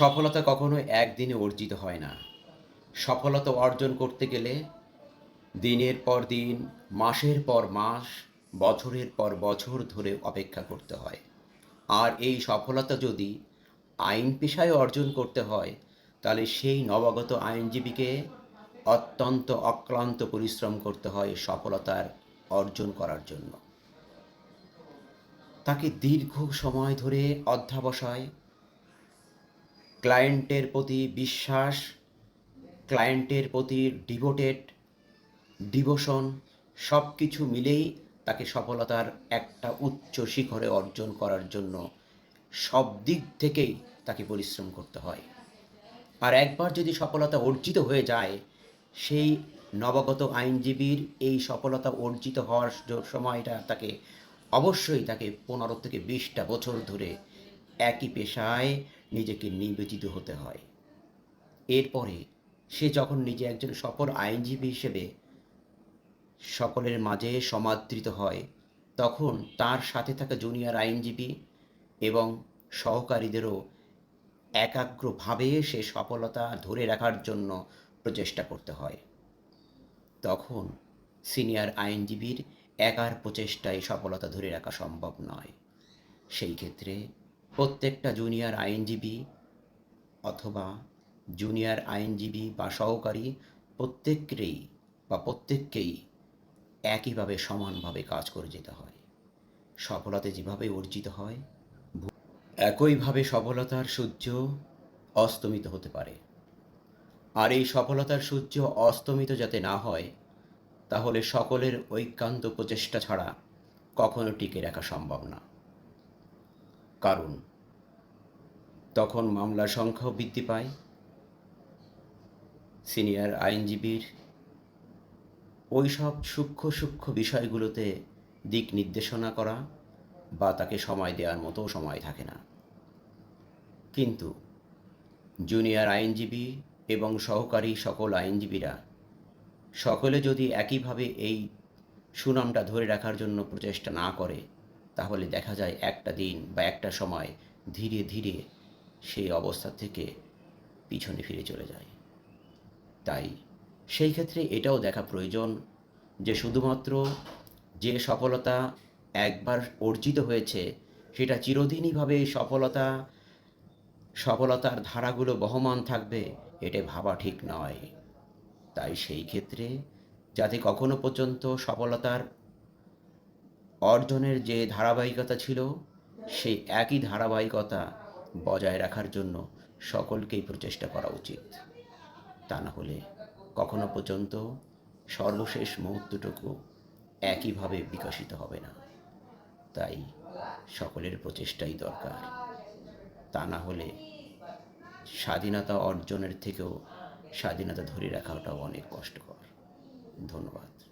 সফলতা কখনো একদিনে অর্জিত হয় না। সফলতা অর্জন করতে গেলে দিনের পর দিন, মাসের পর মাস, বছরের পর বছর ধরে অপেক্ষা করতে হয়। আর এই সফলতা যদি আইন পেশায় অর্জন করতে হয়, তাহলে সেই নবাগত আইনজীবীকে অত্যন্ত অক্লান্ত পরিশ্রম করতে হয় সফলতার অর্জন করার জন্য। তাকে দীর্ঘ সময় ধরে অধ্যাবসায় ক্লায়েন্টের প্রতি বিশ্বাস ক্লায়েন্টের প্রতি ডিভোটেড ডিভোশন সব কিছু মিলেই তাকে সফলতার একটা উচ্চ শিখরে অর্জন করার জন্য সব দিক থেকেই তাকে পরিশ্রম করতে হয়। আর একবার যদি সফলতা অর্জিত হয়ে যায়, সেই নবাগত আইনজীবীর এই সফলতা অর্জিত হওয়ার সময়টা তাকে অবশ্যই তাকে পনেরো থেকে বিশটা বছর ধরে একই পেশায় নিজেকে নিবেদিত হতে হয়। এরপরে সে যখন নিজে একজন সফল আইনজীবী হিসেবে সকলের মাঝে সমাদৃত হয়, তখন তার সাথে থাকা জুনিয়র আইনজীবী এবং সহকারীদেরও একাগ্রভাবে সে সফলতা ধরে রাখার জন্য প্রচেষ্টা করতে হয়। তখন সিনিয়র আইনজীবীর একার প্রচেষ্টায় সফলতা ধরে রাখা সম্ভব নয়। সেই ক্ষেত্রে প্রত্যেকটা জুনিয়র আইনজীবী অথবা জুনিয়র আইনজীবী বা সহকারী প্রত্যেকেরই বা প্রত্যেককেই একইভাবে সমানভাবে কাজ করে যেতে হয়। সফলতা যেভাবে অর্জিত হয়, একইভাবে সফলতার সূর্য অস্তমিত হতে পারে। আর এই সফলতার সূর্য অস্তমিত যাতে না হয়, তাহলে সকলের ঐকান্ত প্রচেষ্টা ছাড়া কখনো টিকে রাখা সম্ভব না। কারণ তখন মামলার সংখ্যাও বৃদ্ধি পায়। সিনিয়র আইনজীবীর ওই সব সূক্ষ্ম সূক্ষ্ম বিষয়গুলোতে দিক নির্দেশনা করা বা তাকে সময় দেওয়ার মতো সময় থাকে না। কিন্তু জুনিয়র আইনজীবী এবং সহকারী সকল আইনজীবীরা সকলে যদি একইভাবে এই সুনামটা ধরে রাখার জন্য প্রচেষ্টা না করে, তাহলে দেখা যায় একটা দিন বা একটা সময় ধীরে ধীরে সেই অবস্থা থেকে পিছনে ফিরে চলে যায়। তাই সেই ক্ষেত্রে এটাও দেখা প্রয়োজন যে শুধুমাত্র যে সফলতা একবার অর্জিত হয়েছে, সেটা চিরদিনইভাবে সফলতা, সফলতার ধারাগুলো বহমান থাকবে, এটা ভাবা ঠিক নয়। তাই সেই ক্ষেত্রে যাতে কখনো পর্যন্ত সফলতার অর্জনের যে ধারাবাহিকতা ছিল, সেই একই ধারাবাহিকতা বজায় রাখার জন্য সকলকেই প্রচেষ্টা করা উচিত। তা না হলে কখনো পর্যন্ত সর্বশেষ মুহূর্তটুকু একইভাবে বিকশিত হবে না। তাই সকলের প্রচেষ্টাই দরকার। তা না হলে স্বাধীনতা অর্জনের থেকেও স্বাধীনতা ধরে রাখাটাও অনেক কষ্টকর। ধন্যবাদ।